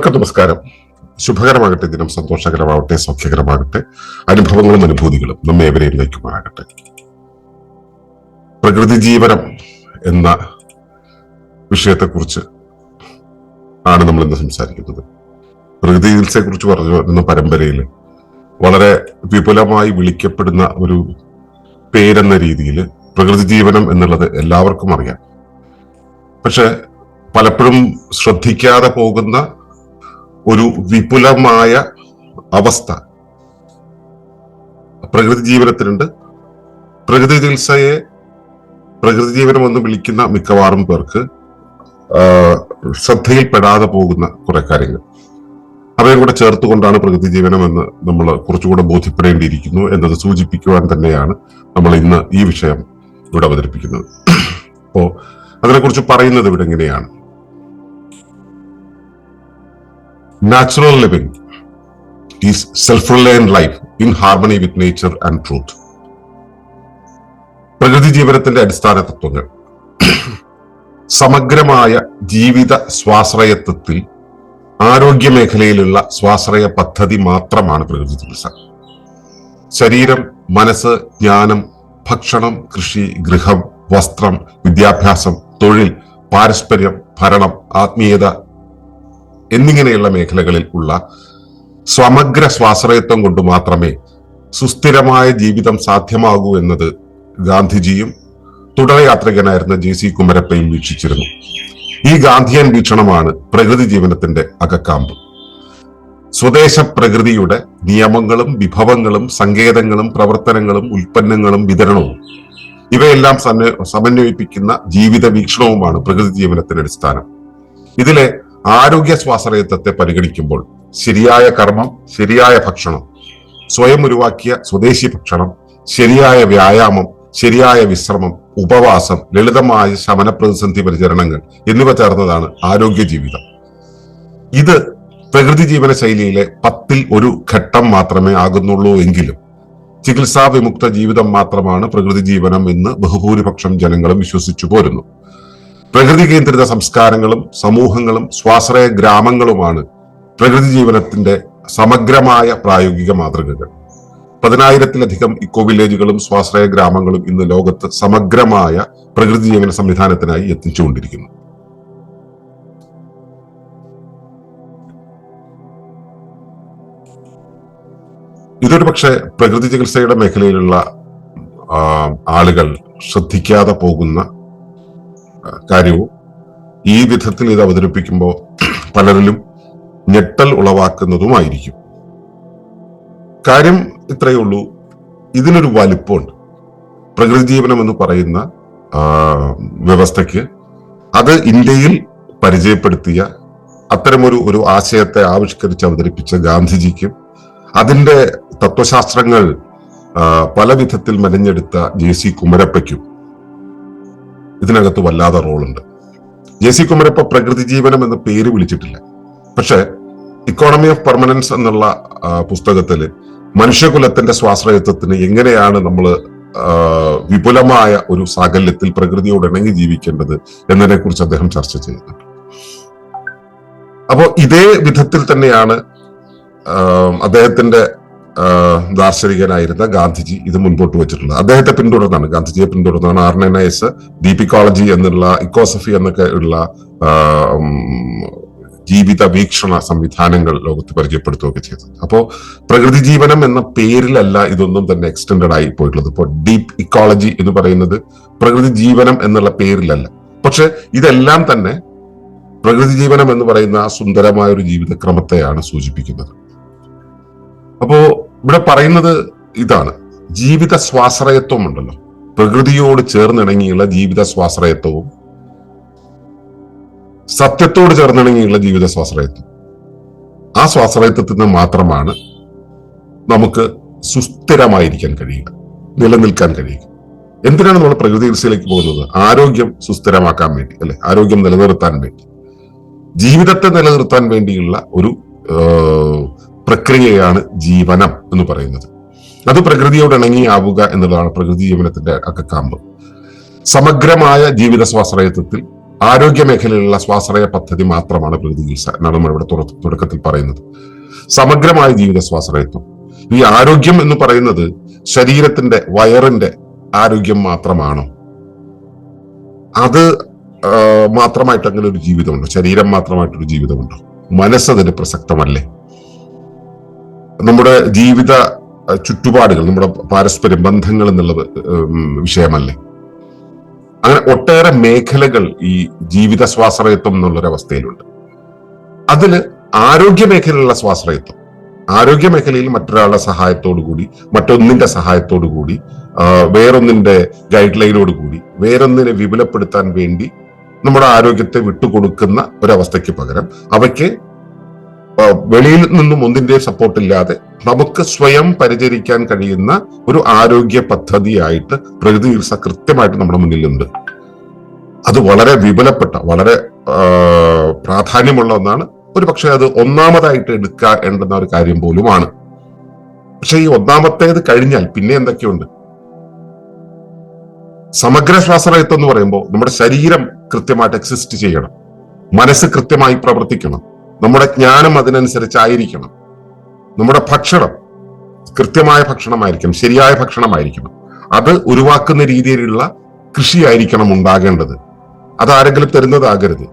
ഏവർക്കും നമസ്കാരം. ശുഭകരമാകട്ടെ ദിനം സന്തോഷകരമാവട്ടെ സൗഖ്യകരമാകട്ടെ അനുഭവങ്ങളും അനുഭൂതികളും നമ്മെ ഏവരെയും നയിക്കുമാറാകട്ടെ. പ്രകൃതി ജീവനം എന്ന വിഷയത്തെക്കുറിച്ച് ആണ് നമ്മൾ ഇന്ന് സംസാരിക്കുന്നത്. പ്രകൃതി ചികിത്സയെ കുറിച്ച് പറഞ്ഞു വരുന്ന പരമ്പരയിൽ വളരെ വിപുലമായി വിളിക്കപ്പെടുന്ന ഒരു പേരെന്ന രീതിയിൽ പ്രകൃതി ജീവനം എന്നുള്ളത് എല്ലാവർക്കും അറിയാം. പക്ഷെ പലപ്പോഴും ശ്രദ്ധിക്കാതെ പോകുന്ന ഒരു വിപുലമായ അവസ്ഥ. പ്രകൃതി ജീവനത്തിനുണ്ട് പ്രകൃതി ചികിത്സയെ പ്രകൃതി ജീവനം എന്ന് വിളിക്കുന്ന മിക്കവാറും പേർക്ക് ശ്രദ്ധയിൽപ്പെടാതെ പോകുന്ന കുറെ കാര്യങ്ങൾ. അവയെ കൂടെ ചേർത്തുകൊണ്ടാണ് പ്രകൃതി ജീവനം എന്ന് നമ്മൾ കുറച്ചുകൂടെ ബോധ്യപ്പെടേണ്ടിയിരിക്കുന്നു എന്നത് സൂചിപ്പിക്കുവാൻ തന്നെയാണ് നമ്മൾ ഇന്ന് ഈ വിഷയം ഇവിടെ അവതരിപ്പിക്കുന്നത്. അപ്പോ അതിനെക്കുറിച്ച് പറയുന്നത് ഇവിടെ എങ്ങനെയാണ്? Natural living is self reliant life in harmony with nature and truth. പ്രകൃതി ജീവനത്തിന്റെ അടിസ്ഥാന തത്വങ്ങൾ സമഗ്രമായ ജീവിത സ്വാശ്രയത്വത്തിൽ ആരോഗ്യ മേഖലയിലുള്ള സ്വാശ്രയ പദ്ധതി മാത്രമാണ് പ്രകൃതി ചികിത്സ ശരീരം മനസ്സ് ജ്ഞാനം ഭക്ഷണം കൃഷി ഗൃഹം വസ്ത്രം വിദ്യാഭ്യാസം തൊഴിൽ പാരസ്പര്യം ഭരണം ആത്മീയത എന്നിങ്ങനെയുള്ള മേഖലകളിൽ ഉള്ള സമഗ്ര സ്വാശ്രയത്വം കൊണ്ട് മാത്രമേ സുസ്ഥിരമായ ജീവിതം സാധ്യമാകൂ എന്നത് ഗാന്ധിജിയും തുടരയാത്രികനായിരുന്ന ജി സി കുമരപ്പയും വീക്ഷിച്ചിരുന്നു. ഈ ഗാന്ധിയൻ വീക്ഷണമാണ് പ്രകൃതി ജീവനത്തിന്റെ അകക്കാമ്പ്. സ്വദേശ പ്രകൃതിയുടെ നിയമങ്ങളും വിഭവങ്ങളും സങ്കേതങ്ങളും പ്രവർത്തനങ്ങളും ഉൽപ്പന്നങ്ങളും വിതരണവും ഇവയെല്ലാം സമന്വയിപ്പിക്കുന്ന ജീവിത വീക്ഷണവുമാണ് പ്രകൃതി ജീവനത്തിന്റെ അടിസ്ഥാനം. ഇതിലെ ആരോഗ്യ സ്വാശ്രയത്വത്തെ പരിഗണിക്കുമ്പോൾ ശരിയായ കർമ്മം ശരിയായ ഭക്ഷണം സ്വയം ഉരുവാക്കിയ സ്വദേശി ഭക്ഷണം ശരിയായ വ്യായാമം ശരിയായ വിശ്രമം ഉപവാസം ലളിതമായ ശമന പ്രതിസന്ധി പരിചരണങ്ങൾ എന്നിവ ചേർന്നതാണ് ആരോഗ്യ ജീവിതം ഇത് പ്രകൃതി ജീവന ശൈലിയിലെ പത്തിൽ ഒരു ഘട്ടം മാത്രമേ ആകുന്നുള്ളൂ എങ്കിലും ചികിത്സാ വിമുക്ത ജീവിതം മാത്രമാണ് പ്രകൃതി ജീവനം എന്ന് ബഹുഭൂരിപക്ഷം ജനങ്ങളും വിശ്വസിച്ചു പോരുന്നു. പ്രകൃതി കേന്ദ്രിത സംസ്കാരങ്ങളും സമൂഹങ്ങളും സ്വാശ്രയ ഗ്രാമങ്ങളുമാണ് പ്രകൃതി ജീവനത്തിന്റെ സമഗ്രമായ പ്രായോഗിക മാതൃകകൾ. പതിനായിരത്തിലധികം ഇക്കോ വില്ലേജുകളും സ്വാശ്രയ ഗ്രാമങ്ങളും ഇന്ന് ലോകത്ത് സമഗ്രമായ പ്രകൃതി ജീവന സംവിധാനത്തിനായി എത്തിച്ചുകൊണ്ടിരിക്കുന്നു. ഇതൊരു പക്ഷേ പ്രകൃതി ചികിത്സയുടെ മേഖലയിലുള്ള ആളുകൾ ശ്രദ്ധിക്കാതെ പോകുന്ന കാര്യവും ഈ വിധത്തിൽ ഇത് അവതരിപ്പിക്കുമ്പോൾ പലരിലും ഞെട്ടൽ ഉളവാക്കുന്നതുമായിരിക്കും. കാര്യം ഇത്രയേ ഉള്ളൂ. ഇതിനൊരു വലിപ്പമുണ്ട്. പ്രകൃതി ജീവനം എന്ന് പറയുന്ന വ്യവസ്ഥയ്ക്ക് അത് ഇന്ത്യയിൽ പരിചയപ്പെടുത്തിയ അത്തരമൊരു ഒരു ആശയത്തെ ആവിഷ്കരിച്ച് അവതരിപ്പിച്ച ഗാന്ധിജിക്കും അതിന്റെ തത്വശാസ്ത്രങ്ങൾ പല വിധത്തിൽ മെനഞ്ഞെടുത്ത ജെ സി കുമരപ്പയ്ക്കും ഇതിനകത്ത് വല്ലാതെ റോളുണ്ട്. ജെ സി കുമരപ്പ പ്രകൃതി ജീവനം എന്ന പേര് വിളിച്ചിട്ടില്ല. പക്ഷെ ഇക്കോണമി ഓഫ് പെർമനൻസ് എന്നുള്ള പുസ്തകത്തിൽ മനുഷ്യകുലത്തിന്റെ സ്വാശ്രയത്വത്തിന് എങ്ങനെയാണ് നമ്മൾ വിപുലമായ ഒരു സാകല്യത്തിൽ പ്രകൃതിയോട് ഇണങ്ങി ജീവിക്കേണ്ടത് എന്നതിനെ കുറിച്ച് അദ്ദേഹം ചർച്ച ചെയ്യുന്നുണ്ട് അപ്പോ ഇതേ വിധത്തിൽ തന്നെയാണ് അദ്ദേഹത്തിന്റെ ദാർശനികനായിരുന്ന ഗാന്ധിജി ഇത് മുൻപോട്ട് വെച്ചിട്ടുള്ളത് അദ്ദേഹത്തെ പിന്തുടർന്നാണ് ഗാന്ധിജിയെ പിന്തുടർന്നാണ് ആർ എൻ എസ് ദീപിക്കോളജി എന്നുള്ള ഇക്കോസഫി എന്നൊക്കെ ഉള്ള ജീവിത വീക്ഷണ സംവിധാനങ്ങൾ ലോകത്ത് പരിചയപ്പെടുത്തുകയൊക്കെ ചെയ്തത് അപ്പോൾ പ്രകൃതി ജീവനം എന്ന പേരിലല്ല ഇതൊന്നും തന്നെ എക്സ്റ്റെൻഡ് ആയി പോയിട്ടുള്ളത്. ഇപ്പോൾ ഡീപ് ഇക്കോളജി എന്ന് പറയുന്നത് പ്രകൃതി ജീവനം എന്നുള്ള പേരിലല്ല. പക്ഷെ ഇതെല്ലാം തന്നെ പ്രകൃതി ജീവനം എന്ന് പറയുന്ന സുന്ദരമായ ഒരു ജീവിതക്രമത്തെയാണ് സൂചിപ്പിക്കുന്നത്. അപ്പോ ഇവിടെ പറയുന്നത് ഇതാണ്. ജീവിത സ്വാശ്രയത്വം ഉണ്ടല്ലോ പ്രകൃതിയോട് ചേർന്നിണങ്ങിയുള്ള ജീവിത സ്വാശ്രയത്വവും സത്യത്തോട് ചേർന്നിണങ്ങിയുള്ള ജീവിത സ്വാശ്രയത്വം ആ സ്വാശ്രയത്വത്തിൽ നിന്ന് മാത്രമാണ് നമുക്ക് സുസ്ഥിരമായിരിക്കാൻ കഴിയുക നിലനിൽക്കാൻ കഴിയുക. എന്തിനാണ് നമ്മൾ പ്രകൃതി ചികിത്സയിലേക്ക് പോകുന്നത്? ആരോഗ്യം സുസ്ഥിരമാക്കാൻ വേണ്ടി അല്ലെ? ആരോഗ്യം നിലനിർത്താൻ വേണ്ടി. ജീവിതത്തെ നിലനിർത്താൻ വേണ്ടിയുള്ള ഒരു പ്രക്രിയയാണ് ജീവനം എന്ന് പറയുന്നത്. അത് പ്രകൃതിയോട് ഇണങ്ങിയാവുക എന്നുള്ളതാണ് പ്രകൃതി ജീവനത്തിന്റെ അക്കക്കാമ്പ് സമഗ്രമായ ജീവിത സ്വാശ്രയത്വത്തിൽ ആരോഗ്യ മേഖലയിലുള്ള സ്വാശ്രയ പദ്ധതി മാത്രമാണ് പ്രകൃതി ചികിത്സ എന്നാണ് നമ്മൾ ഇവിടെ തുടക്കത്തിൽ പറയുന്നത്. സമഗ്രമായ ജീവിത സ്വാശ്രയത്വം. ഈ ആരോഗ്യം എന്ന് പറയുന്നത് ശരീരത്തിന്റെ വയറിന്റെ ആരോഗ്യം മാത്രമാണോ. അത് മാത്രമായിട്ട് അങ്ങനെ ഒരു ജീവിതമുണ്ടോ. ശരീരം മാത്രമായിട്ടൊരു ജീവിതമുണ്ടോ. മനസ്സതിന് പ്രസക്തമല്ലേ? നമ്മുടെ ജീവിത ചുറ്റുപാടുകൾ നമ്മുടെ പാരസ്പര്യ ബന്ധങ്ങൾ എന്നുള്ള വിഷയമല്ലേ? അങ്ങനെ ഒട്ടേറെ മേഖലകൾ ഈ ജീവിത സ്വാശ്രയത്വം എന്നുള്ളൊരവസ്ഥയിലുണ്ട്. അതിൽ ആരോഗ്യ മേഖലയിലുള്ള സ്വാശ്രയത്വം ആരോഗ്യ മേഖലയിൽ മറ്റൊരാളുടെ സഹായത്തോടു കൂടി മറ്റൊന്നിന്റെ സഹായത്തോടു കൂടി വേറൊന്നിന്റെ ഗൈഡ് ലൈനോട് കൂടി വേറൊന്നിനെ വിപുലപ്പെടുത്താൻ വേണ്ടി നമ്മുടെ ആരോഗ്യത്തെ വിട്ടുകൊടുക്കുന്ന ഒരവസ്ഥയ്ക്ക് പകരം അവയ്ക്ക് വെളിയിൽ നിന്നും ഒന്നിന്റെ സപ്പോർട്ട് ഇല്ലാതെ നമുക്ക് സ്വയം പരിചരിക്കാൻ കഴിയുന്ന ഒരു ആരോഗ്യ പദ്ധതിയായിട്ട് പ്രകൃതി ചികിത്സ കൃത്യമായിട്ട് നമ്മുടെ മുന്നിലുണ്ട്. അത് വളരെ വിപുലപ്പെട്ട വളരെ പ്രാധാന്യമുള്ള ഒന്നാണ്. ഒരു പക്ഷേ അത് ഒന്നാമതായിട്ട് എടുക്കേണ്ടുന്ന ഒരു കാര്യം പോലുമാണ്. പക്ഷെ ഈ ഒന്നാമത്തേത് കഴിഞ്ഞാൽ പിന്നെ എന്തൊക്കെയുണ്ട്? സമഗ്ര സ്വാശ്രയത്വം എന്ന് പറയുമ്പോൾ നമ്മുടെ ശരീരം കൃത്യമായിട്ട് എക്സിസ്റ്റ് ചെയ്യണം. മനസ്സ് കൃത്യമായി പ്രവർത്തിക്കണം. നമ്മുടെ ജ്ഞാനം അതിനനുസരിച്ചായിരിക്കണം. നമ്മുടെ ഭക്ഷണം കൃത്യമായ ഭക്ഷണമായിരിക്കണം ശരിയായ ഭക്ഷണമായിരിക്കണം. അത് ഉരുവാക്കുന്ന രീതിയിലുള്ള കൃഷിയായിരിക്കണം ഉണ്ടാകേണ്ടത്. അത് ആരെങ്കിലും തരുന്നതാകരുത്.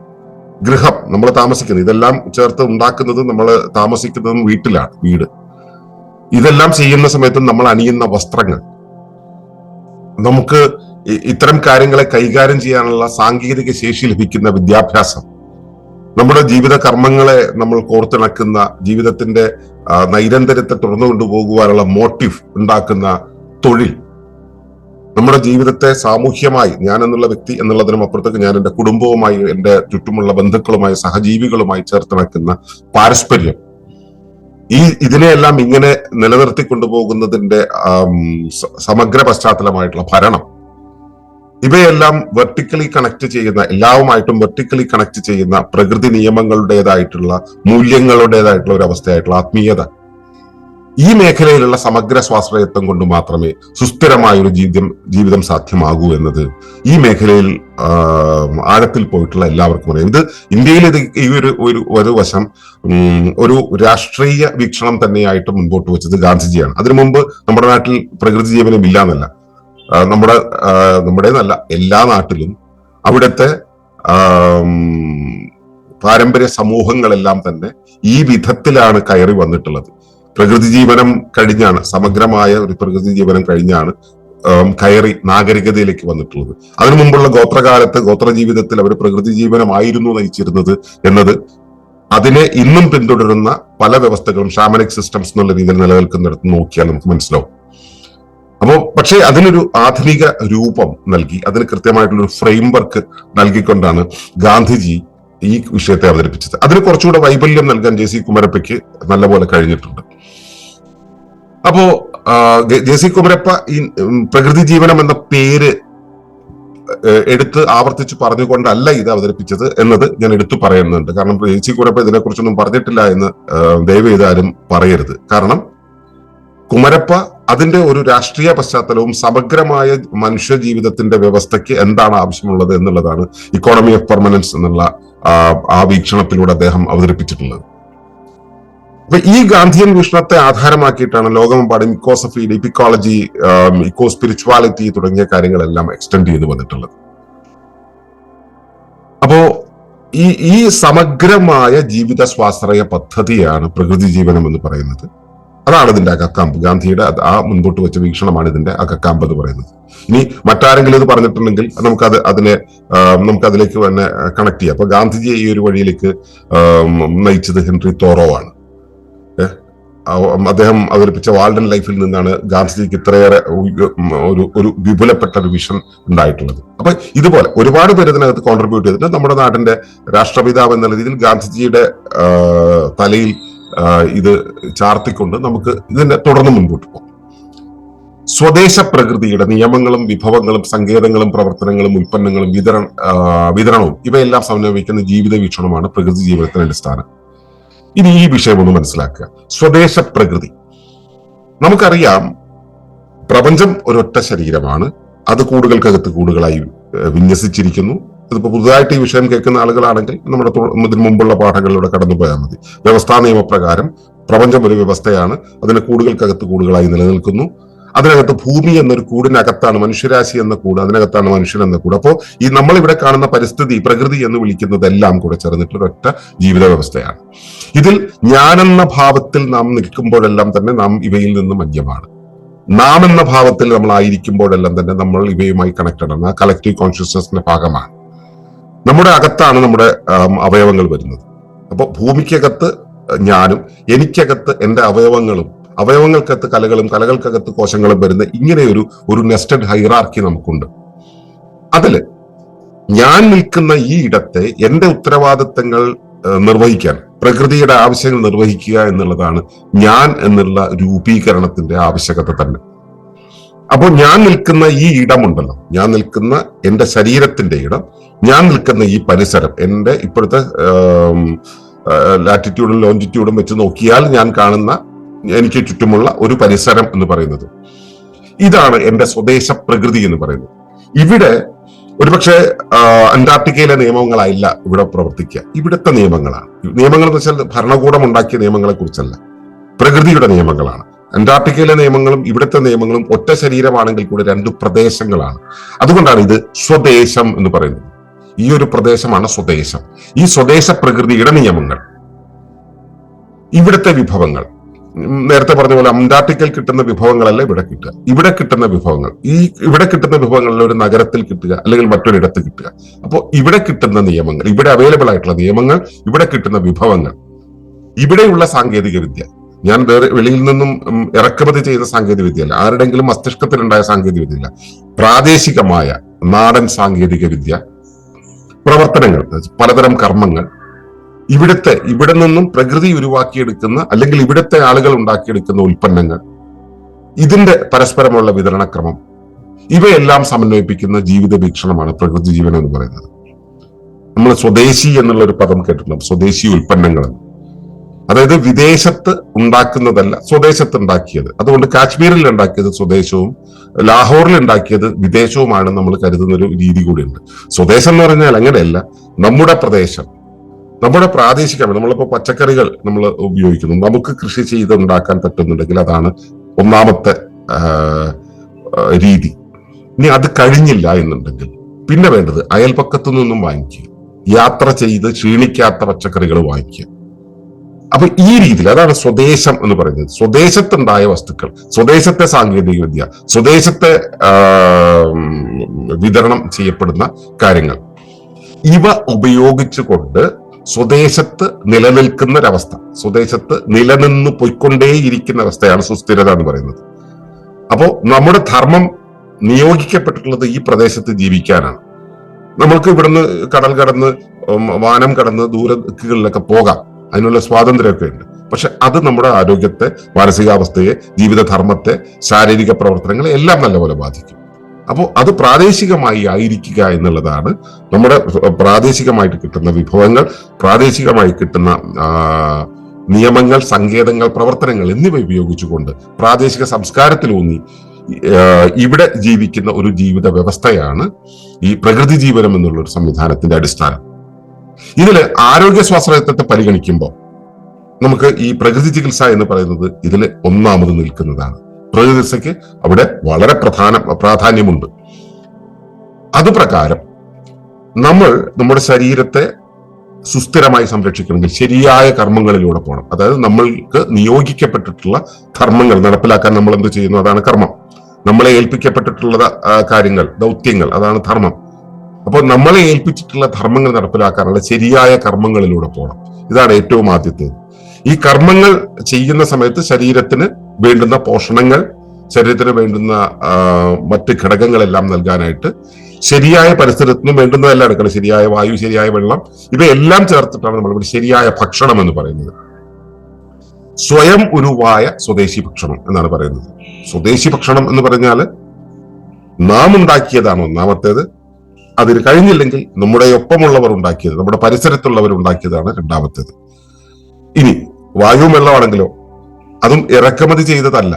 ഗൃഹം നമ്മൾ താമസിക്കുന്നത് ഇതെല്ലാം ചേർത്ത് ഉണ്ടാക്കുന്നത് നമ്മൾ താമസിക്കുന്നതും വീട്ടിലാണ് വീട്. ഇതെല്ലാം ചെയ്യുന്ന സമയത്ത് നമ്മൾ അണിയുന്ന വസ്ത്രങ്ങൾ. നമുക്ക് ഇത്തരം കാര്യങ്ങളെ കൈകാര്യം ചെയ്യാനുള്ള സാങ്കേതിക ശേഷി ലഭിക്കുന്ന വിദ്യാഭ്യാസം. നമ്മുടെ ജീവിത കർമ്മങ്ങളെ നമ്മൾ കോർത്തിണക്കുന്ന ജീവിതത്തിന്റെ നൈരന്തരത്തെ തുറന്നു കൊണ്ടുപോകുവാനുള്ള മോട്ടീവ് ഉണ്ടാക്കുന്ന തൊഴിൽ. നമ്മുടെ ജീവിതത്തെ സാമൂഹ്യമായി ഞാൻ എന്നുള്ള വ്യക്തി എന്നുള്ളതിനും അപ്പുറത്തേക്ക് ഞാൻ എന്റെ കുടുംബവുമായി എന്റെ ചുറ്റുമുള്ള ബന്ധുക്കളുമായി സഹജീവികളുമായി ചേർത്തിണക്കുന്ന പാരസ്പര്യം. ഈ ഇതിനെയെല്ലാം ഇങ്ങനെ നിലനിർത്തി കൊണ്ടുപോകുന്നതിന്റെ സമഗ്ര പശ്ചാത്തലമായിട്ടുള്ള ഭരണം ഇവയെല്ലാം വെർട്ടിക്കലി കണക്ട് ചെയ്യുന്ന എല്ലാവുമായിട്ടും വെർട്ടിക്കലി കണക്ട് ചെയ്യുന്ന പ്രകൃതി നിയമങ്ങളുടേതായിട്ടുള്ള മൂല്യങ്ങളുടേതായിട്ടുള്ള ഒരു അവസ്ഥയായിട്ടുള്ള ആത്മീയത. ഈ മേഖലയിലുള്ള സമഗ്ര സ്വാശ്രയത്വം കൊണ്ട് മാത്രമേ സുസ്ഥിരമായ ഒരു ജീവിതം ജീവിതം സാധ്യമാകൂ എന്നത് ഈ മേഖലയിൽ ആഴത്തിൽ പോയിട്ടുള്ള എല്ലാവർക്കും അറിയാം. ഇത് ഇന്ത്യയിൽ ഇത് ഈ ഒരു ഒരു ഒരു വശം ഒരു രാഷ്ട്രീയ വീക്ഷണം തന്നെയായിട്ട് മുൻപോട്ട് വെച്ചത് ഗാന്ധിജിയാണ്. അതിനു മുമ്പ് നമ്മുടെ നാട്ടിൽ പ്രകൃതി ജീവനം ഇല്ല എന്നല്ല നമ്മുടെ നമ്മുടേതല്ല എല്ലാ നാട്ടിലും അവിടുത്തെ പാരമ്പര്യ സമൂഹങ്ങളെല്ലാം തന്നെ ഈ വിധത്തിലാണ് കയറി വന്നിട്ടുള്ളത്. പ്രകൃതി ജീവനം കഴിഞ്ഞാണ് സമഗ്രമായ ഒരു പ്രകൃതി ജീവനം കഴിഞ്ഞാണ് കയറി നാഗരികതയിലേക്ക് വന്നിട്ടുള്ളത്. അതിനു മുമ്പുള്ള ഗോത്രകാലത്ത് ഗോത്ര ജീവിതത്തിൽ അവർ പ്രകൃതി ജീവനമായിരുന്നു നയിച്ചിരുന്നത് എന്നത് അതിനെ ഇന്നും പിന്തുടരുന്ന പല വ്യവസ്ഥകളും ഷാമനിക് സിസ്റ്റംസ് എന്നുള്ള രീതിയിൽ നിലനിൽക്കുന്നിടത്ത് നോക്കിയാൽ നമുക്ക് മനസ്സിലാവും. അപ്പോ പക്ഷേ അതിനൊരു ആധുനിക രൂപം നൽകി അതിന് കൃത്യമായിട്ടുള്ള ഒരു ഫ്രെയിംവർക്ക് നൽകിക്കൊണ്ടാണ് ഗാന്ധിജി ഈ വിഷയത്തെ അവതരിപ്പിച്ചത്. അതിന് കുറച്ചുകൂടെ വൈബല്യം നൽകാൻ ജെ സി കുമരപ്പയ്ക്ക് നല്ലപോലെ കഴിഞ്ഞിട്ടുണ്ട്. അപ്പോ ജെ സി കുമരപ്പ ഈ പ്രകൃതി ജീവനം എന്ന പേര് എടുത്ത് ആവർത്തിച്ച് പറഞ്ഞുകൊണ്ടല്ല ഇത് അവതരിപ്പിച്ചത് എന്നത് ഞാൻ എടുത്തു പറയുന്നുണ്ട്. കാരണം ജെ സി കുമരപ്പ ഇതിനെക്കുറിച്ചൊന്നും പറഞ്ഞിട്ടില്ല എന്ന് ദയവ് ചെയ്താലും പറയരുത്. കാരണം കുമരപ്പ അതിന്റെ ഒരു രാഷ്ട്രീയ പശ്ചാത്തലവും സമഗ്രമായ മനുഷ്യ ജീവിതത്തിന്റെ വ്യവസ്ഥയ്ക്ക് എന്താണ് ആവശ്യമുള്ളത് എന്നുള്ളതാണ് ഇക്കോണമി ഓഫ് പെർമനൻസ് എന്നുള്ള ആ, വീക്ഷണത്തിലൂടെ അദ്ദേഹം അവതരിപ്പിച്ചിട്ടുള്ളത്. അപ്പൊ ഈ ഗാന്ധിയൻ വീക്ഷണത്തെ ആധാരമാക്കിയിട്ടാണ് ലോകമെമ്പാടും ഇക്കോസഫി ഇപ്പിക്കോളജി ഇക്കോ സ്പിരിച്വാലിറ്റി തുടങ്ങിയ കാര്യങ്ങളെല്ലാം എക്സ്റ്റെൻഡ് ചെയ്തു വന്നിട്ടുള്ളത്. അപ്പോ ഈ ഈ സമഗ്രമായ ജീവിത സ്വാശ്രയ പദ്ധതിയാണ് പ്രകൃതി ജീവനം എന്ന് പറയുന്നത്. അതാണ് ഇതിന്റെ അകക്കാമ്പ് ഗാന്ധിയുടെ ആ മുൻപോട്ട് വെച്ച വീക്ഷണമാണ് ഇതിന്റെ അകക്കാമ്പ് എന്ന് പറയുന്നത്. ഇനി മറ്റാരെങ്കിലും ഇത് പറഞ്ഞിട്ടുണ്ടെങ്കിൽ നമുക്കത് അതിനെ നമുക്ക് അതിലേക്ക് തന്നെ കണക്ട് ചെയ്യാം. അപ്പൊ ഗാന്ധിജിയെ ഈ ഒരു വഴിയിലേക്ക് നയിച്ചത് ഹെൻറി തോറോ ആണ് അദ്ദേഹം അവതരിപ്പിച്ച വാൾഡൻ ലൈഫിൽ നിന്നാണ് ഗാന്ധിജിക്ക് ഇത്രയേറെ ഒരു ഒരു വിപുലപ്പെട്ട ഒരു വിഷൻ ഉണ്ടായിട്ടുള്ളത്. അപ്പൊ ഇതുപോലെ ഒരുപാട് പേര് ഇതിനകത്ത് കോൺട്രിബ്യൂട്ട് ചെയ്തിട്ട് നമ്മുടെ നാടിന്റെ രാഷ്ട്രപിതാവ് എന്ന രീതിയിൽ ഗാന്ധിജിയുടെ തലയിൽ ഇത് ചാർത്തിക്കൊണ്ട് നമുക്ക് ഇതിനെ തുടർന്ന് മുൻപോട്ട് പോകാം. സ്വദേശ പ്രകൃതിയുടെ നിയമങ്ങളും വിഭവങ്ങളും സങ്കേതങ്ങളും പ്രവർത്തനങ്ങളും ഉൽപ്പന്നങ്ങളും വിതരണ വിതരണവും ഇവയെല്ലാം സമന്വയിക്കുന്ന ജീവിത വീക്ഷണമാണ് പ്രകൃതി ജീവിതത്തിന് അടിസ്ഥാനം ഇനി ഈ വിഷയം ഒന്ന് മനസ്സിലാക്കുക. സ്വദേശ പ്രകൃതി. നമുക്കറിയാം പ്രപഞ്ചം ഒരൊറ്റ ശരീരമാണ്. അത് കൂടുകൾക്കകത്ത് കൂടുകളായി വിന്യസിച്ചിരിക്കുന്നു. ഇതിപ്പോ പുതുതായിട്ട് ഈ വിഷയം കേൾക്കുന്ന ആളുകളാണെങ്കിൽ നമ്മുടെ ഇതിന് മുമ്പുള്ള പാഠങ്ങളിലൂടെ കടന്നു പോയാൽ മതി. വ്യവസ്ഥാ നിയമപ്രകാരം പ്രപഞ്ചം ഒരു വ്യവസ്ഥയാണ്. അതിന് കൂടുകൾക്കകത്ത് കൂടുകളായി നിലനിൽക്കുന്നു. അതിനകത്ത് ഭൂമി എന്നൊരു കൂടിനകത്താണ് മനുഷ്യരാശി എന്ന കൂട് അതിനകത്താണ് മനുഷ്യൻ എന്ന കൂട്. അപ്പോൾ ഈ നമ്മൾ ഇവിടെ കാണുന്ന പരിസ്ഥിതി പ്രകൃതി എന്ന് വിളിക്കുന്നതെല്ലാം കൂടെ ചേർന്നിട്ട് ഒരൊറ്റ ജീവിത വ്യവസ്ഥയാണ്. ഇതിൽ ഞാനെന്ന ഭാവത്തിൽ നാം നിൽക്കുമ്പോഴെല്ലാം തന്നെ നാം ഇവയിൽ നിന്നും അന്യമാണ് നാം എന്ന ഭാവത്തിൽ നമ്മൾ ആയിരിക്കുമ്പോഴെല്ലാം തന്നെ നമ്മൾ ഇവയുമായി കണക്റ്റഡ് ആണ്. ആ കളക്റ്റീവ് കോൺഷ്യസ്നസിന്റെ ഭാഗമാണ്. നമ്മുടെ അകത്താണ് നമ്മുടെ അവയവങ്ങൾ വരുന്നത്. അപ്പോൾ ഭൂമിക്കകത്ത് ഞാനും എനിക്കകത്ത് എന്റെ അവയവങ്ങളും അവയവങ്ങൾക്കകത്ത് കലകളും കലകൾക്കകത്ത് കോശങ്ങളും വരുന്ന ഇങ്ങനെ ഒരു ഒരു നെസ്റ്റഡ് ഹൈറാർക്കി നമുക്കുണ്ട്. അതിൽ ഞാൻ നിൽക്കുന്ന ഈ ഇടത്തെ എന്റെ ഉത്തരവാദിത്തങ്ങൾ നിർവഹിക്കാൻ പ്രകൃതിയുടെ ആവശ്യങ്ങൾ നിർവഹിക്കുക എന്നുള്ളതാണ് ഞാൻ എന്നുള്ള രൂപീകരണത്തിന്റെ ആവശ്യകത തന്നെ. അപ്പോൾ ഞാൻ നിൽക്കുന്ന ഈ ഇടമുണ്ടല്ലോ. ഞാൻ നിൽക്കുന്ന എന്റെ ശരീരത്തിന്റെ ഇടം ഞാൻ നിൽക്കുന്ന ഈ പരിസരം എന്റെ ഇപ്പോഴത്തെ ലാറ്റിറ്റ്യൂഡും ലോഞ്ചിറ്റ്യൂഡും വെച്ച് നോക്കിയാൽ ഞാൻ കാണുന്ന എനിക്ക് ചുറ്റുമുള്ള ഒരു പരിസരം എന്ന് പറയുന്നത്. ഇതാണ് എന്റെ സ്വദേശ പ്രകൃതി എന്ന് പറയുന്നത്. ഇവിടെ ഒരുപക്ഷെ അന്റാർട്ടിക്കയിലെ നിയമങ്ങളായില്ല ഇവിടെ പ്രവർത്തിക്കുക. ഇവിടുത്തെ നിയമങ്ങളാണ്. നിയമങ്ങൾ എന്ന് വെച്ചാൽ ഭരണകൂടം ഉണ്ടാക്കിയ നിയമങ്ങളെ കുറിച്ചല്ല പ്രകൃതിയുടെ നിയമങ്ങളാണ്. അന്റാർട്ടിക്കയിലെ നിയമങ്ങളും ഇവിടുത്തെ നിയമങ്ങളും ഒറ്റ ശരീരമാണെങ്കിൽ കൂടെ രണ്ട് പ്രദേശങ്ങളാണ്. അതുകൊണ്ടാണ് ഇത് സ്വദേശം എന്ന് പറയുന്നത്. ഈ ഒരു പ്രദേശമാണ് സ്വദേശം. ഈ സ്വദേശ പ്രകൃതിയുടെ നിയമങ്ങൾ ഇവിടുത്തെ വിഭവങ്ങൾ. നേരത്തെ പറഞ്ഞ പോലെ അന്റാർട്ടിക്കയിൽ കിട്ടുന്ന വിഭവങ്ങളല്ല ഇവിടെ കിട്ടുക. ഇവിടെ കിട്ടുന്ന വിഭവങ്ങൾ. ഈ ഇവിടെ കിട്ടുന്ന വിഭവങ്ങളിൽ ഒരു നഗരത്തിൽ കിട്ടുക അല്ലെങ്കിൽ മറ്റൊരിടത്ത് കിട്ടുക. അപ്പോൾ ഇവിടെ കിട്ടുന്ന നിയമങ്ങൾ ഇവിടെ അവൈലബിൾ ആയിട്ടുള്ള നിയമങ്ങൾ ഇവിടെ കിട്ടുന്ന വിഭവങ്ങൾ ഇവിടെയുള്ള സാങ്കേതിക വിദ്യ ഞാൻ വേറെ വെളിയിൽ നിന്നും ഇറക്കുമതി ചെയ്ത സാങ്കേതിക വിദ്യയല്ല ആരുടെങ്കിലും മസ്തിഷ്കത്തിലുണ്ടായ സാങ്കേതിക വിദ്യയല്ല പ്രാദേശികമായ നാടൻ സാങ്കേതിക വിദ്യ പ്രവർത്തനങ്ങൾ പലതരം കർമ്മങ്ങൾ ഇവിടുത്തെ ഇവിടെ നിന്നും പ്രകൃതി ഉരുവാക്കിയെടുക്കുന്ന അല്ലെങ്കിൽ ഇവിടുത്തെ ആളുകൾ ഉണ്ടാക്കിയെടുക്കുന്ന ഉൽപ്പന്നങ്ങൾ ഇതിന്റെ പരസ്പരമുള്ള വിതരണക്രമം ഇവയെല്ലാം സമന്വയിപ്പിക്കുന്ന ജീവിത വീക്ഷണമാണ് പ്രകൃതി ജീവനം എന്ന് പറയുന്നത്. നമ്മൾ സ്വദേശി എന്നുള്ള ഒരു പദം കേട്ടിട്ടുണ്ട്. സ്വദേശി ഉൽപ്പന്നങ്ങൾ. അതായത് വിദേശത്ത് ഉണ്ടാക്കുന്നതല്ല സ്വദേശത്ത് ഉണ്ടാക്കിയത് അതുകൊണ്ട് കാശ്മീരിൽ ഉണ്ടാക്കിയത് സ്വദേശവും ലാഹോറിൽ ഉണ്ടാക്കിയത് വിദേശവുമാണ് നമ്മൾ കരുതുന്ന ഒരു രീതി കൂടിയുണ്ട്. സ്വദേശം എന്ന് പറഞ്ഞാൽ അങ്ങനെയല്ല നമ്മുടെ പ്രദേശം നമ്മുടെ പ്രാദേശികമായി നമ്മളിപ്പോ പച്ചക്കറികൾ നമ്മൾ ഉപയോഗിക്കുന്നു. നമുക്ക് കൃഷി ചെയ്ത് ഉണ്ടാക്കാൻ പറ്റുന്നുണ്ടെങ്കിൽ അതാണ് ഒന്നാമത്തെ രീതി. ഇനി അത് കഴിഞ്ഞില്ല എന്നുണ്ടെങ്കിൽ പിന്നെ വേണ്ടത് അയൽപക്കത്തു നിന്നും വാങ്ങിക്കുക. യാത്ര ചെയ്ത് ക്ഷീണിക്കാത്ത പച്ചക്കറികൾ വാങ്ങിക്കുക. അപ്പൊ ഈ രീതിയിൽ അതാണ് സ്വദേശം എന്ന് പറയുന്നത്. സ്വദേശത്തുണ്ടായ വസ്തുക്കൾ സ്വദേശത്തെ സാങ്കേതിക വിദ്യ സ്വദേശത്തെ വിതരണം ചെയ്യപ്പെടുന്ന കാര്യങ്ങൾ. ഇവ ഉപയോഗിച്ചുകൊണ്ട് സ്വദേശത്ത് നിലനിൽക്കുന്ന ഒരവസ്ഥ സ്വദേശത്ത് നിലനിന്ന് പൊയ്ക്കൊണ്ടേയിരിക്കുന്ന അവസ്ഥയാണ് സുസ്ഥിരത എന്ന് പറയുന്നത്. അപ്പോ നമ്മുടെ ധർമ്മം നിയോഗിക്കപ്പെട്ടിട്ടുള്ളത് ഈ പ്രദേശത്ത് ജീവിക്കാനാണ്. നമ്മൾക്ക് ഇവിടുന്ന് കടൽ കടന്ന് വാനം കടന്ന് ദൂരങ്ങളിലൊക്കെ പോകാം. അതിനുള്ള സ്വാതന്ത്ര്യമൊക്കെ ഉണ്ട്. പക്ഷെ അത് നമ്മുടെ ആരോഗ്യത്തെ മാനസികാവസ്ഥയെ ജീവിതധർമ്മത്തെ ശാരീരിക പ്രവർത്തനങ്ങളെ എല്ലാം നല്ലപോലെ ബാധിക്കും. അപ്പോൾ അത് പ്രാദേശികമായി ആയിരിക്കുക എന്നുള്ളതാണ് നമ്മുടെ പ്രാദേശികമായിട്ട് കിട്ടുന്ന വിഭവങ്ങൾ പ്രാദേശികമായി കിട്ടുന്ന നിയമങ്ങൾ സങ്കേതങ്ങൾ പ്രവർത്തനങ്ങൾ എന്നിവ ഉപയോഗിച്ചുകൊണ്ട് പ്രാദേശിക സംസ്കാരത്തിലൂന്നി ഇവിടെ ജീവിക്കുന്ന ഒരു ജീവിത വ്യവസ്ഥയാണ് ഈ പ്രകൃതി ജീവനം എന്നുള്ള ഒരു സംവിധാനത്തിന്റെ അടിസ്ഥാനം. ഇതിൽ ആരോഗ്യ സ്വാശ്രയത്വത്തെ പരിഗണിക്കുമ്പോൾ നമുക്ക് ഈ പ്രകൃതി ചികിത്സ എന്ന് പറയുന്നത് ഇതിൽ ഒന്നാമത് നിൽക്കുന്നതാണ്. പ്രകൃതി ചികിത്സയ്ക്ക് അവിടെ വളരെ പ്രധാന പ്രാധാന്യമുണ്ട്. അതുപ്രകാരം നമ്മൾ നമ്മുടെ ശരീരത്തെ സുസ്ഥിരമായി സംരക്ഷിക്കണമെങ്കിൽ ശരിയായ കർമ്മങ്ങളിലൂടെ പോകണം. അതായത് നമ്മൾക്ക് നിയോഗിക്കപ്പെട്ടിട്ടുള്ള കർമ്മങ്ങൾ നടപ്പിലാക്കാൻ നമ്മൾ എന്ത് ചെയ്യുന്നു? അതാണ് കർമ്മം. നമ്മളെ ഏൽപ്പിക്കപ്പെട്ടിട്ടുള്ള കാര്യങ്ങൾ ദൗത്യങ്ങൾ അതാണ് ധർമ്മം. അപ്പോൾ നമ്മളെ ഏൽപ്പിച്ചിട്ടുള്ള ധർമ്മങ്ങൾ നടപ്പിലാക്കാനുള്ള ശരിയായ കർമ്മങ്ങളിലൂടെ പോകണം ഇതാണ് ഏറ്റവും ആദ്യത്തെ. ഈ കർമ്മങ്ങൾ ചെയ്യുന്ന സമയത്ത് ശരീരത്തിന് വേണ്ടുന്ന പോഷണങ്ങൾ ശരീരത്തിന് വേണ്ടുന്ന മറ്റ് ഘടകങ്ങളെല്ലാം നൽകാനായിട്ട് ശരിയായ പരിസരത്തിനും വേണ്ടുന്നതെല്ലാം എടുക്കണം. ശരിയായ വായു ശരിയായ വെള്ളം ഇവയെല്ലാം ചേർത്തിട്ടാണ് നമ്മൾ ശരിയായ ഭക്ഷണം എന്ന് പറയുന്നത്. സ്വയം ഉരുവായ സ്വദേശി ഭക്ഷണം എന്നാണ് പറയുന്നത്. സ്വദേശി ഭക്ഷണം എന്ന് പറഞ്ഞാൽ നാം ഉണ്ടാക്കിയതാണ് ഒന്നാമത്തേത്. അതിന് കഴിഞ്ഞില്ലെങ്കിൽ നമ്മുടെ ഒപ്പമുള്ളവർ ഉണ്ടാക്കിയത് നമ്മുടെ പരിസരത്തുള്ളവർ ഉണ്ടാക്കിയതാണ് രണ്ടാമത്തേത്. ഇനി വായുവും വെള്ളമാണെങ്കിലോ അതും ഇറക്കുമതി ചെയ്തതല്ല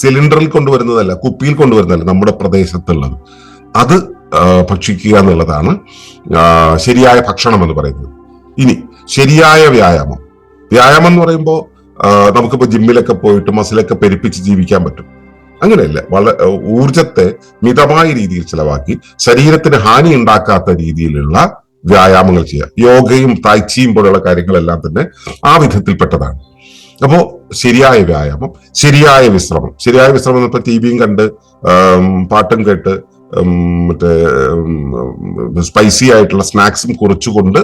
സിലിണ്ടറിൽ കൊണ്ടുവരുന്നതല്ല കുപ്പിയിൽ കൊണ്ടുവരുന്നതല്ല നമ്മുടെ പ്രദേശത്തുള്ളത്. അത് ഭക്ഷിക്കുക എന്നുള്ളതാണ് ശരിയായ ഭക്ഷണം എന്ന് പറയുന്നത്. ഇനി ശരിയായ വ്യായാമം. വ്യായാമം എന്ന് പറയുമ്പോൾ നമുക്കിപ്പോൾ ജിമ്മിലൊക്കെ പോയിട്ട് മസിലൊക്കെ പെരുപ്പിച്ച് ജീവിക്കാൻ പറ്റും. അങ്ങനെയല്ല. വളരെ ഊർജത്തെ മിതമായ രീതിയിൽ ചിലവാക്കി ശരീരത്തിന് ഹാനി ഉണ്ടാക്കാത്ത രീതിയിലുള്ള വ്യായാമങ്ങൾ ചെയ്യുക. യോഗയും തായ്ച്ചിയും പോലുള്ള കാര്യങ്ങളെല്ലാം തന്നെ ആ വിധത്തിൽപ്പെട്ടതാണ്. അപ്പോ ശരിയായ വ്യായാമം ശരിയായ വിശ്രമം. ശരിയായ വിശ്രമം ഇപ്പൊ ടി വിയും കണ്ട് പാട്ടും കേട്ട് മറ്റേ സ്പൈസി ആയിട്ടുള്ള സ്നാക്സും കുറിച്ചുകൊണ്ട്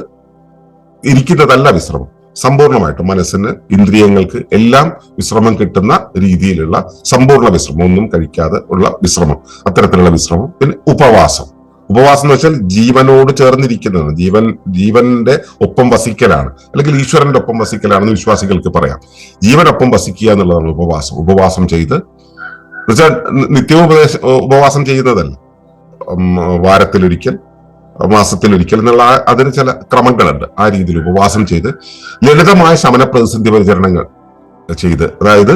ഇരിക്കുന്നതല്ല വിശ്രമം. സമ്പൂർണമായിട്ടും മനസ്സിന് ഇന്ദ്രിയങ്ങൾക്ക് എല്ലാം വിശ്രമം കിട്ടുന്ന രീതിയിലുള്ള സമ്പൂർണ വിശ്രമം ഒന്നും കഴിക്കാതെ ഉള്ള വിശ്രമം അത്തരത്തിലുള്ള വിശ്രമം. പിന്നെ ഉപവാസം. ഉപവാസം എന്ന് വെച്ചാൽ ജീവനോട് ചേർന്നിരിക്കുന്നതാണ്. ജീവൻ ജീവന്റെ ഒപ്പം വസിക്കലാണ്. അല്ലെങ്കിൽ ഈശ്വരന്റെ ഒപ്പം വസിക്കലാണെന്ന് വിശ്വാസികൾക്ക് പറയാം. ജീവനൊപ്പം വസിക്കുക എന്നുള്ളതാണ് ഉപവാസം. ഉപവാസം ചെയ്ത് എന്നുവെച്ചാൽ നിത്യവും ഉപദേശ ഉപവാസം ചെയ്യുന്നതല്ല. ഉം, വാരത്തിലൊരിക്കൽ മാസത്തിലൊരിക്കൽ എന്നുള്ള അതിന് ചില ക്രമങ്ങളുണ്ട്. ആ രീതിയിൽ ഉപവാസം ചെയ്ത് ലളിതമായ ശമന പ്രതിസന്ധി പരിചരണങ്ങൾ ചെയ്ത് അതായത്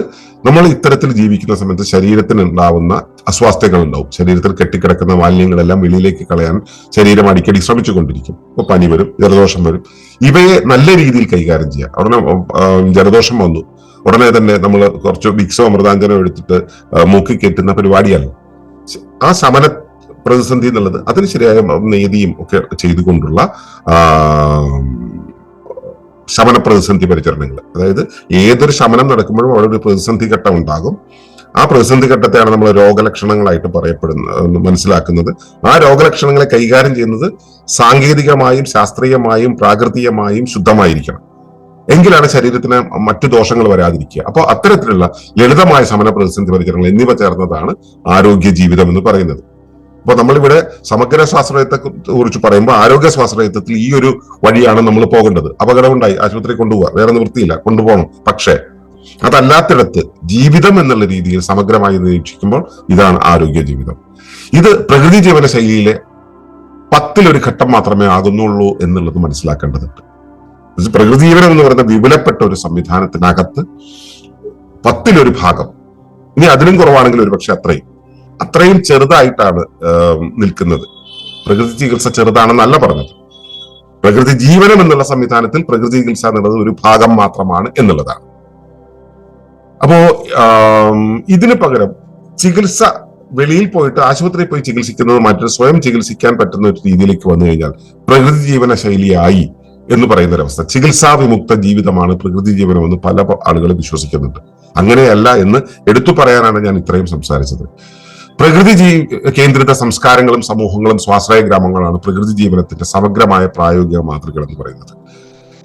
നമ്മൾ ഇത്തരത്തിൽ ജീവിക്കുന്ന സമയത്ത് ശരീരത്തിന് ഉണ്ടാവുന്ന അസ്വാസ്ഥ്യങ്ങൾ ഉണ്ടാവും ശരീരത്തിൽ കെട്ടിക്കിടക്കുന്ന മാലിന്യങ്ങളെല്ലാം വെളിയിലേക്ക് കളയാൻ ശരീരം അടിക്കടി ശ്രമിച്ചുകൊണ്ടിരിക്കും. ഇപ്പൊ പനി വരും ജലദോഷം വരും. ഇവയെ നല്ല രീതിയിൽ കൈകാര്യം ചെയ്യുക ഉടനെ ജലദോഷം വന്നു. ഉടനെ തന്നെ നമ്മൾ കുറച്ച് വിക്സോ അമൃതാഞ്ജനം എടുത്തിട്ട് മൂക്കി കെട്ടുന്ന പരിപാടിയല്ല. ആ ശമന പ്രതിസന്ധി എന്നുള്ളത് അതിന് ശരിയായ നീതിയും ഒക്കെ ചെയ്തുകൊണ്ടുള്ള ശമന പ്രതിസന്ധി പരിചരണങ്ങൾ. അതായത് ഏതൊരു ശമനം നടക്കുമ്പോഴും അവിടെ ഒരു പ്രതിസന്ധി ഘട്ടം ഉണ്ടാകും. ആ പ്രതിസന്ധി ഘട്ടത്തെയാണ് നമ്മൾ രോഗലക്ഷണങ്ങളായിട്ട് പറയപ്പെടുന്നത് മനസ്സിലാക്കുന്നത്. ആ രോഗലക്ഷണങ്ങളെ കൈകാര്യം ചെയ്യുന്നത് സാങ്കേതികമായും ശാസ്ത്രീയമായും പ്രാകൃതികമായും ശുദ്ധമായിരിക്കണം. എങ്കിലാണ് ശരീരത്തിന് മറ്റു ദോഷങ്ങൾ വരാതിരിക്കുക. അപ്പോൾ അത്തരത്തിലുള്ള ലളിതമായ ശമന പ്രതിസന്ധി പരിചരണങ്ങൾ എന്നിവ ചേർന്നതാണ് ആരോഗ്യ ജീവിതം എന്ന് പറയുന്നത്. അപ്പൊ നമ്മളിവിടെ സമഗ്ര സ്വാശ്രയത്തെ കുറിച്ച് പറയുമ്പോൾ ആരോഗ്യ സ്വാശ്രയത്വത്തിൽ ഈ ഒരു വഴിയാണ് നമ്മൾ പോകേണ്ടത്. അപകടമുണ്ടായി ആശുപത്രി കൊണ്ടുപോവുക വേറെ നിവൃത്തിയില്ല കൊണ്ടുപോകണം. പക്ഷേ അതല്ലാത്തിടത്ത് ജീവിതം എന്നുള്ള രീതിയിൽ സമഗ്രമായി നിരീക്ഷിക്കുമ്പോൾ ഇതാണ് ആരോഗ്യ ജീവിതം. ഇത് പ്രകൃതി ജീവന ശൈലിയിലെ പത്തിലൊരു ഘട്ടം മാത്രമേ ആകുന്നുള്ളൂ എന്നുള്ളത് മനസ്സിലാക്കേണ്ടതുണ്ട്. പ്രകൃതി ജീവനം എന്ന് പറയുന്ന വിപുലപ്പെട്ട ഒരു സംവിധാനത്തിനകത്ത് പത്തിലൊരു ഭാഗം. ഇനി അതിലും കുറവാണെങ്കിൽ ഒരു പക്ഷെ അത്രയും. അത്രയും ചെറുതായിട്ടാണ് നിൽക്കുന്നത്. പ്രകൃതി ചികിത്സ ചെറുതാണെന്നല്ല പറഞ്ഞത്. പ്രകൃതി ജീവനം എന്നുള്ള സംവിധാനത്തിൽ പ്രകൃതി ചികിത്സ എന്നുള്ളത് ഒരു ഭാഗം മാത്രമാണ് എന്നുള്ളതാണ്. അപ്പോ ഇതിനു പകരം ചികിത്സ വെളിയിൽ പോയിട്ട് ആശുപത്രിയിൽ പോയി ചികിത്സിക്കുന്നത് മറ്റൊരു സ്വയം ചികിത്സിക്കാൻ പറ്റുന്ന ഒരു രീതിയിലേക്ക് വന്നു കഴിഞ്ഞാൽ പ്രകൃതി ജീവന ശൈലിയായി എന്ന് പറയുന്ന ഒരവസ്ഥ ചികിത്സാ വിമുക്ത ജീവിതമാണ് പ്രകൃതി ജീവനം എന്ന് പല ആളുകളും വിശ്വസിക്കുന്നുണ്ട്. അങ്ങനെയല്ല എന്ന് എടുത്തു പറയാനാണ് ഞാൻ ഇത്രയും സംസാരിച്ചത്. പ്രകൃതി ജീ കേന്ദ്രിത സംസ്കാരങ്ങളും സമൂഹങ്ങളും സ്വാശ്രയ ഗ്രാമങ്ങളാണ് പ്രകൃതി ജീവനത്തിന്റെ സമഗ്രമായ പ്രായോഗിക മാതൃകകൾ എന്ന് പറയുന്നത്.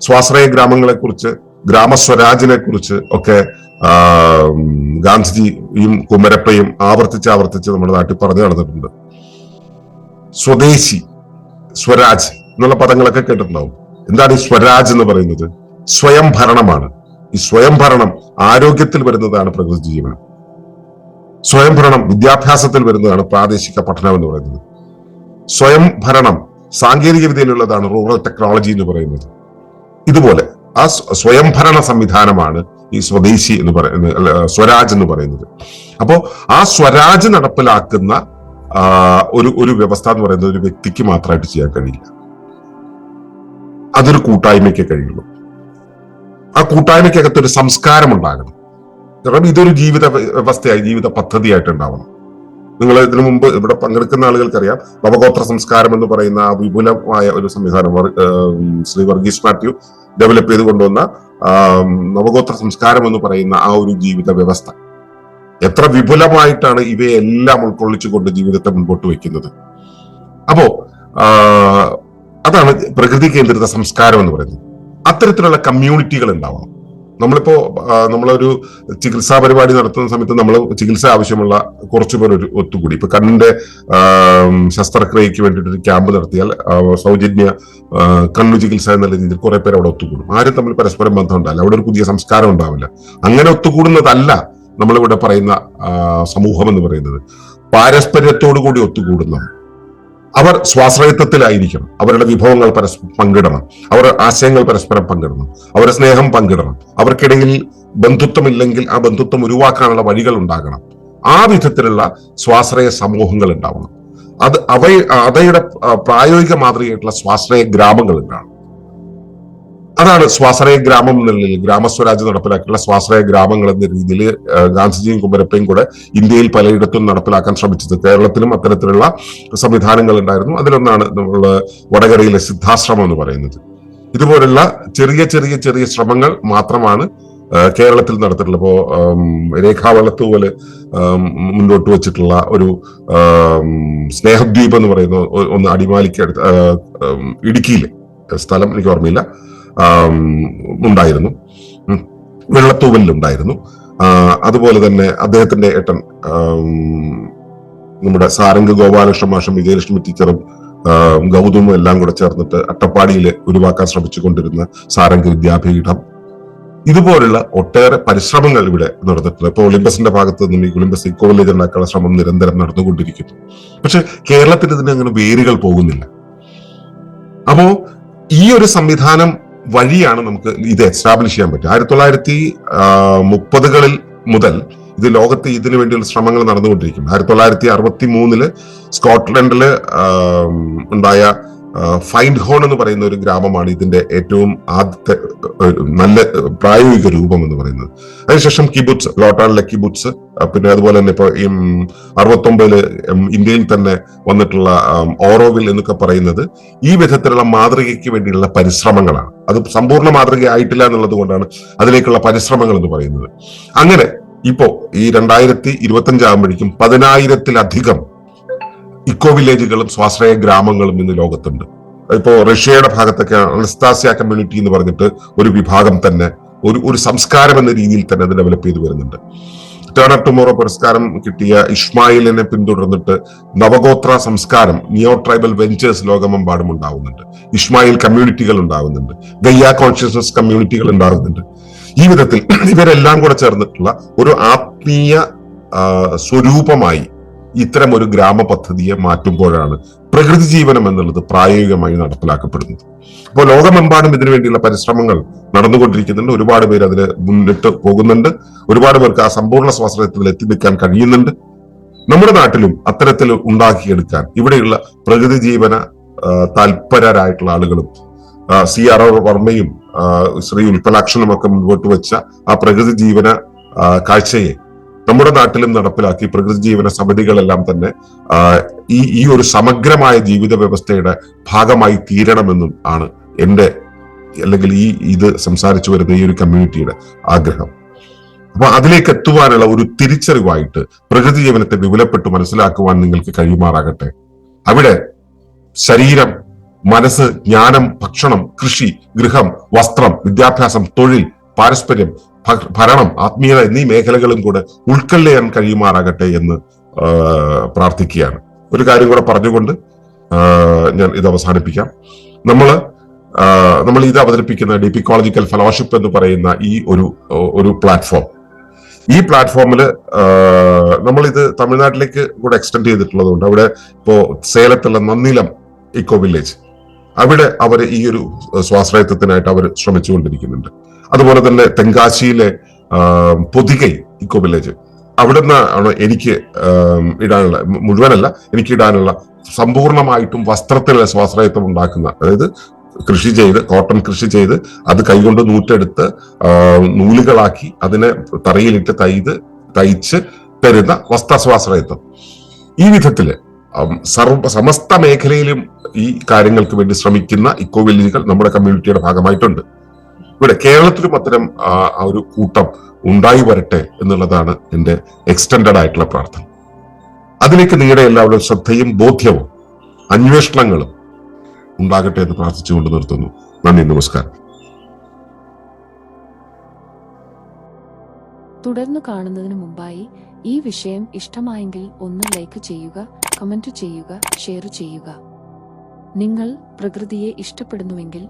സ്വാശ്രയ ഗ്രാമങ്ങളെ കുറിച്ച് ഗ്രാമസ്വരാജിനെ കുറിച്ച് ഒക്കെ ഗാന്ധിജിയും കുമരപ്പയും ആവർത്തിച്ച് ആവർത്തിച്ച് നമ്മുടെ നാട്ടിൽ പറഞ്ഞു നടന്നിട്ടുണ്ട്. സ്വദേശി സ്വരാജ് എന്നുള്ള പദങ്ങളൊക്കെ കേട്ടിട്ടുണ്ടാവും. എന്താണ് ഈ സ്വരാജ് എന്ന് പറയുന്നത്? സ്വയം ഭരണമാണ് ഈ സ്വയം ഭരണം ആരോഗ്യത്തിൽ വരുന്നതാണ് പ്രകൃതി ജീവനം. സ്വയം ഭരണം വിദ്യാഭ്യാസത്തിൽ വരുന്നതാണ് പ്രാദേശിക പഠനം എന്ന് പറയുന്നത്. സ്വയം ഭരണം സാങ്കേതിക വിദ്യയിലുള്ളതാണ് റൂറൽ ടെക്നോളജി എന്ന് പറയുന്നത്. ഇതുപോലെ ആ സ്വയംഭരണ സംവിധാനമാണ് ഈ സ്വദേശി എന്ന് പറയുന്നത് സ്വരാജ് എന്ന് പറയുന്നത്. അപ്പോ ആ സ്വരാജ് നടപ്പിലാക്കുന്ന ഒരു ഒരു വ്യവസ്ഥ എന്ന് പറയുന്നത് ഒരു വ്യക്തിക്ക് മാത്രമായിട്ട് ചെയ്യാൻ കഴിയില്ല. അതൊരു കൂട്ടായ്മയ്ക്ക് കഴിയുള്ളൂ. ആ കൂട്ടായ്മയ്ക്കകത്ത് ഒരു സംസ്കാരം ഉണ്ടാകണം. കാരണം ഇതൊരു ജീവിത വ്യ- വ്യവസ്ഥയായി ജീവിത പദ്ധതിയായിട്ട് ഉണ്ടാവണം നിങ്ങൾ ഇതിനു മുമ്പ് ഇവിടെ പങ്കെടുക്കുന്ന ആളുകൾക്കറിയാം നവഗോത്ര സംസ്കാരം എന്ന് പറയുന്ന വിപുലമായ ഒരു സംവിധാനം ശ്രീ വർഗീസ് മാത്യു ഡെവലപ്പ് ചെയ്ത് കൊണ്ടുവന്ന നവഗോത്ര സംസ്കാരം എന്ന് പറയുന്ന ആ ഒരു ജീവിത വ്യവസ്ഥ. എത്ര വിപുലമായിട്ടാണ് ഇവയെല്ലാം ഉൾക്കൊള്ളിച്ചുകൊണ്ട് ജീവിതത്തെ മുൻപോട്ട് വെക്കുന്നത് അപ്പോ അതാണ് പ്രകൃതി കേന്ദ്രിത സംസ്കാരം എന്ന് പറയുന്നത്. അത്തരത്തിലുള്ള കമ്മ്യൂണിറ്റികൾ ഉണ്ടാവണം. നമ്മളിപ്പോ നമ്മളൊരു ചികിത്സാ പരിപാടി നടത്തുന്ന സമയത്ത് നമ്മൾ ചികിത്സ ആവശ്യമുള്ള കുറച്ചു പേർ ഒരു ഒത്തുകൂടി. ഇപ്പൊ കണ്ണിന്റെ ശസ്ത്രക്രിയയ്ക്ക് വേണ്ടിയിട്ട് ഒരു ക്യാമ്പ് നടത്തിയാൽ സൗജന്യ കണ്ണു ചികിത്സ എന്നുള്ള രീതിയിൽ കുറെ പേർ അവിടെ ഒത്തുകൂടും. ആരും തമ്മിൽ പരസ്പരം ബന്ധം ഉണ്ടാവില്ല അവിടെ ഒരു പുതിയ സംസ്കാരം ഉണ്ടാവില്ല. അങ്ങനെ ഒത്തുകൂടുന്നതല്ല നമ്മളിവിടെ പറയുന്ന സമൂഹം എന്ന് പറയുന്നത്. പാരസ്പര്യത്തോടു കൂടി ഒത്തുകൂടുന്ന അവർ സ്വാശ്രയത്വത്തിലായിരിക്കണം. അവരുടെ വിഭവങ്ങൾ പരസ്പരം പങ്കിടണം. അവർ ആശയങ്ങൾ പരസ്പരം പങ്കിടണം. അവരുടെ സ്നേഹം പങ്കിടണം. അവർക്കിടയിൽ ബന്ധുത്വമില്ലെങ്കിൽ ആ ബന്ധുത്വം ഉരുവാക്കാനുള്ള വഴികൾ ഉണ്ടാകണം. ആ വിധത്തിലുള്ള സ്വാശ്രയ സമൂഹങ്ങൾ ഉണ്ടാവണം. അത് അവ അവയുടെ പ്രായോഗിക മാതൃകയായിട്ടുള്ള സ്വാശ്രയ ഗ്രാമങ്ങൾ ഉണ്ടാണ് അതാണ് സ്വാശ്രയ ഗ്രാമം എന്നുള്ള ഗ്രാമസ്വരാജ് നടപ്പിലാക്കിയുള്ള സ്വാശ്രയ ഗ്രാമങ്ങൾ എന്ന രീതിയിൽ ഗാന്ധിജിയും കുമരപ്പയും കൂടെ ഇന്ത്യയിൽ പലയിടത്തും നടപ്പിലാക്കാൻ ശ്രമിച്ചത്. കേരളത്തിലും അത്തരത്തിലുള്ള സംവിധാനങ്ങൾ ഉണ്ടായിരുന്നു. അതിലൊന്നാണ് നമ്മൾ വടകരയിലെ സിദ്ധാശ്രമം എന്ന് പറയുന്നത്. ഇതുപോലുള്ള ചെറിയ ചെറിയ ചെറിയ ശ്രമങ്ങൾ മാത്രമാണ് കേരളത്തിൽ നടത്തിയിട്ടുള്ളത്. ഇപ്പോ രേഖാവളത്ത് പോലെ മുന്നോട്ട് വെച്ചിട്ടുള്ള ഒരു സ്നേഹദ്വീപ് എന്ന് പറയുന്ന ഒന്ന് അടിമാലിക്ക് ഇടുക്കിയിലെ. സ്ഥലം എനിക്ക് ഓർമ്മയില്ല. ഉണ്ടായിരുന്നു. വെള്ളത്തൂവലിലുണ്ടായിരുന്നു. അതുപോലെ തന്നെ അദ്ദേഹത്തിന്റെ ഏട്ടൻ നമ്മുടെ സാരംഗ് ഗോപാലകൃഷ്ണ മാഷും വിജയലക്ഷ്മി ടീച്ചറും ഗൗതമും എല്ലാം കൂടെ ചേർന്നിട്ട് അട്ടപ്പാടിയിൽ ഉരുവാക്കാൻ ശ്രമിച്ചുകൊണ്ടിരുന്ന സാരംഗ് വിദ്യാപീഠം. ഇതുപോലുള്ള ഒട്ടേറെ പരിശ്രമങ്ങൾ ഇവിടെ നടന്നിട്ടുണ്ട്. ഇപ്പോൾ ഒളിമ്പസിന്റെ ഭാഗത്ത് നിന്നും ഈ ഒളിമ്പസ് ഇക്കോ വില്ലേജ് ഉണ്ടാക്കാനുള്ള ശ്രമം നിരന്തരം നടന്നുകൊണ്ടിരിക്കുന്നു. പക്ഷെ കേരളത്തിൽ ഇതിന് അങ്ങനെ വേരുകൾ പോകുന്നില്ല. അപ്പോ ഈ ഒരു സംവിധാനം വഴിയാണ് നമുക്ക് ഇത് എസ്റ്റാബ്ലിഷ് ചെയ്യാൻ പറ്റുക. ആയിരത്തി തൊള്ളായിരത്തി മുപ്പതുകളിൽ മുതൽ ഇത് ലോകത്ത് ഇതിനു വേണ്ടിയുള്ള ശ്രമങ്ങൾ നടന്നുകൊണ്ടിരിക്കും ആയിരത്തി തൊള്ളായിരത്തി അറുപത്തി മൂന്നിൽ സ്കോട്ട്ലൻഡിൽ ഉണ്ടായ ഫൈൻഡ് ഹോൺ എന്ന് പറയുന്ന ഒരു ഗ്രാമമാണ് ഇതിന്റെ ഏറ്റവും ആദ്യത്തെ നല്ല പ്രായോഗിക രൂപം എന്ന് പറയുന്നത്. അതിനുശേഷം കിബുട്സ് ലോട്ടാളിലെ കിബുട്സ് പിന്നെ അതുപോലെ തന്നെ ഇപ്പൊ ഈ അറുപത്തൊമ്പതിൽ ഇന്ത്യയിൽ തന്നെ വന്നിട്ടുള്ള ഓറോവിൽ എന്നൊക്കെ പറയുന്നത് ഈ വിധത്തിലുള്ള മാതൃകയ്ക്ക് വേണ്ടിയുള്ള പരിശ്രമങ്ങളാണ്. അത് സമ്പൂർണ മാതൃക ആയിട്ടില്ല എന്നുള്ളത് കൊണ്ടാണ് അതിലേക്കുള്ള പരിശ്രമങ്ങൾ എന്ന് പറയുന്നത്. അങ്ങനെ ഇപ്പോ ഈ രണ്ടായിരത്തി ഇരുപത്തി അഞ്ചാകുമ്പോഴേക്കും പതിനായിരത്തിലധികം ഇക്കോ വില്ലേജുകളും സ്വാശ്രയ ഗ്രാമങ്ങളും ഇന്ന് ലോകത്തുണ്ട്. ഇപ്പോ റഷ്യയുടെ ഭാഗത്തൊക്കെ അനസ്താസിയ കമ്മ്യൂണിറ്റി എന്ന് പറഞ്ഞിട്ട് ഒരു വിഭാഗം തന്നെ ഒരു ഒരു സംസ്കാരം എന്ന രീതിയിൽ തന്നെ അത് ഡെവലപ്പ് ചെയ്തു വരുന്നുണ്ട്. ടേണർ ടുമോറോ പുരസ്കാരം കിട്ടിയ ഇഷ്മായിലിനെ പിന്തുടർന്നിട്ട് നവഗോത്ര സംസ്കാരം നിയോ ട്രൈബൽ വെഞ്ചേഴ്സ് ലോകമെമ്പാടും ഉണ്ടാവുന്നുണ്ട്. ഇഷ്മായിൽ കമ്മ്യൂണിറ്റികൾ ഉണ്ടാവുന്നുണ്ട്. ഗയ്യ കോൺഷ്യസ്നസ് കമ്മ്യൂണിറ്റികൾ ഉണ്ടാവുന്നുണ്ട്. ഈ വിധത്തിൽ ഇവരെല്ലാം കൂടെ ചേർന്നിട്ടുള്ള ഒരു ആത്മീയ സ്വരൂപമായി ഇത്തരം ഒരു ഗ്രാമ പദ്ധതിയെ മാറ്റുമ്പോഴാണ് പ്രകൃതി ജീവനം എന്നുള്ളത് പ്രായോഗികമായി നടപ്പിലാക്കപ്പെടുന്നത്. അപ്പോൾ ലോകമെമ്പാടും ഇതിനു വേണ്ടിയുള്ള പരിശ്രമങ്ങൾ നടന്നുകൊണ്ടിരിക്കുന്നുണ്ട്. ഒരുപാട് പേര് അതിന് മുന്നിട്ട് പോകുന്നുണ്ട്. ഒരുപാട് പേർക്ക് ആ സമ്പൂർണ സ്വാശ്രയത്തിൽ എത്തി നിൽക്കാൻ കഴിയുന്നുണ്ട്. നമ്മുടെ നാട്ടിലും അത്തരത്തിൽ ഉണ്ടാക്കിയെടുക്കാൻ ഇവിടെയുള്ള പ്രകൃതി ജീവന താല്പരരായിട്ടുള്ള ആളുകളും സി ആർ ആർ വർമ്മയും ശ്രീ ഉൽപ്പലാക്ഷനും ഒക്കെ മുൻപോട്ട് വെച്ച ആ പ്രകൃതി ജീവന കാഴ്ചയെ നമ്മുടെ നാട്ടിലും നടപ്പിലാക്കി പ്രകൃതി ജീവന സമിതികളെല്ലാം തന്നെ ഈ ഈ ഒരു സമഗ്രമായ ജീവിത വ്യവസ്ഥയുടെ ഭാഗമായി തീരണമെന്നും ആണ് എന്റെ അല്ലെങ്കിൽ ഈ ഇത് സംസാരിച്ചു വരുന്ന ഈ ഒരു കമ്മ്യൂണിറ്റിയുടെ ആഗ്രഹം. അപ്പൊ അതിലേക്ക് എത്തുവാനുള്ള ഒരു തിരിച്ചറിവായിട്ട് പ്രകൃതി ജീവനത്തെ വിപുലപ്പെട്ട് മനസ്സിലാക്കുവാൻ നിങ്ങൾക്ക് കഴിയുമാറാകട്ടെ. അവിടെ ശരീരം മനസ്സ് ജ്ഞാനം ഭക്ഷണം കൃഷി ഗൃഹം വസ്ത്രം വിദ്യാഭ്യാസം തൊഴിൽ പാരസ്പര്യം ഭരണം ആത്മീയത എന്നീ മേഖലകളും കൂടെ ഉൾക്കൊള്ളയാൻ കഴിയുമാറാകട്ടെ എന്ന് പ്രാർത്ഥിക്കുകയാണ്. ഒരു കാര്യം കൂടെ പറഞ്ഞുകൊണ്ട് ഞാൻ ഇത് അവസാനിപ്പിക്കാം. നമ്മൾ നമ്മൾ ഇത് അവതരിപ്പിക്കുന്ന ഡി പി കോളജിക്കൽ ഫെലോഷിപ്പ് എന്ന് പറയുന്ന ഈ ഒരു ഒരു പ്ലാറ്റ്ഫോം. ഈ പ്ലാറ്റ്ഫോമിൽ നമ്മൾ ഇത് തമിഴ്നാട്ടിലേക്ക് കൂടെ എക്സ്റ്റെൻഡ് ചെയ്തിട്ടുള്ളതുകൊണ്ട് അവിടെ ഇപ്പോ സേലത്തുള്ള നന്ദിലം ഇക്കോ വില്ലേജ്. അവിടെ അവർ ഈ ഒരു സ്വാശ്രയത്വത്തിനായിട്ട് അവർ ശ്രമിച്ചുകൊണ്ടിരിക്കുന്നുണ്ട്. അതുപോലെ തന്നെ തെങ്കാശിയിലെ പൊതികൈ ഇക്കോ വില്ലേജ്. അവിടെ നിന്നാണ് എനിക്ക് ഇടാനുള്ള മുഴുവനല്ല എനിക്ക് ഇടാനുള്ള സമ്പൂർണമായിട്ടും വസ്ത്രത്തിലെ സ്വാശ്രയത്വം ഉണ്ടാക്കുന്ന അതായത് കൃഷി ചെയ്ത് കോട്ടൺ കൃഷി ചെയ്ത് അത് കൈകൊണ്ട് നൂറ്റെടുത്ത് നൂലുകളാക്കി അതിനെ തറയിലിട്ട് തയ്ത് തയ്ച്ച് തരുന്ന വസ്ത്രസ്വാശ്രയത്വം. ഈ വിധത്തിൽ സർവ സമസ്ത മേഖലയിലും ഈ കാര്യങ്ങൾക്ക് വേണ്ടി ശ്രമിക്കുന്ന ഇക്കോ വില്ലേജുകൾ നമ്മുടെ കമ്മ്യൂണിറ്റിയുടെ ഭാഗമായിട്ടുണ്ട്. ഇവിടെ കേരളത്തിലും അത്തരം ആ, ഒരു കൂട്ടം ഉണ്ടായി വരട്ടെ എന്നുള്ളതാണ് എന്റെ എക്സ്റ്റൻഡഡ് ആയിട്ടുള്ള പ്രാർത്ഥന. അതിലേക്ക് നിങ്ങളുടെ എല്ലാവരുടെ ശ്രദ്ധയും ബോധ്യവും അന്വേഷണങ്ങളും ഉണ്ടാകട്ടെ എന്ന് പ്രാർത്ഥിച്ചുകൊണ്ട് നിർത്തുന്നു. നന്ദി നമസ്കാരം. തുടർന്ന് കാണുന്നതിന് മുമ്പായി ഈ വിഷയം ഇഷ്ടമായെങ്കിൽ ഒന്ന് ലൈക്ക് ചെയ്യുക കമന്റ് ചെയ്യുക ഷെയർ ചെയ്യുക. നിങ്ങൾ പ്രകൃതിയെ ഇഷ്ടപ്പെടുന്നുവെങ്കിൽ